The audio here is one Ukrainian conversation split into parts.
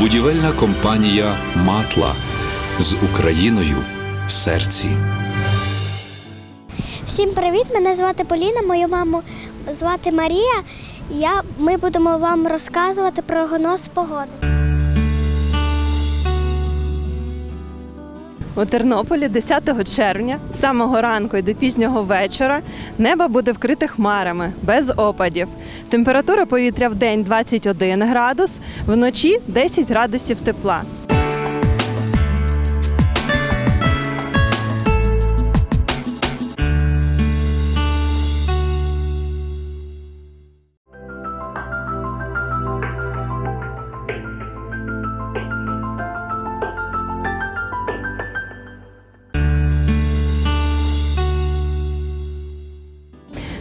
Будівельна компанія Матла з Україною в серці. Всім привіт! Мене звати Поліна, мою маму звати Марія. Я, ми будемо вам розказувати про прогноз погоди. У Тернополі 10 червня з самого ранку і до пізнього вечора небо буде вкрите хмарами без опадів. Температура повітря в день 21 градус, вночі 10 градусів тепла.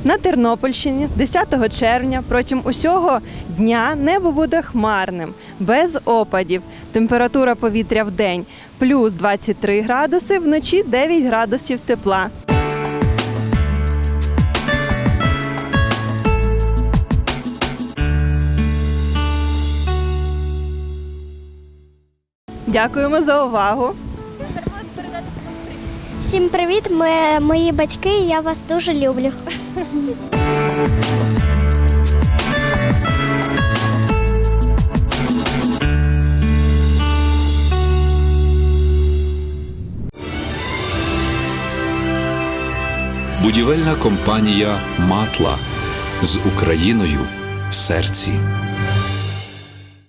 На Тернопільщині 10 червня протягом усього дня небо буде хмарним, без опадів. Температура повітря в день плюс 23 градуси, вночі 9 градусів тепла. Дякуємо за увагу. Всім привіт! Ми мої батьки. Я вас дуже люблю. Будівельна компанія Матла з Україною в серці.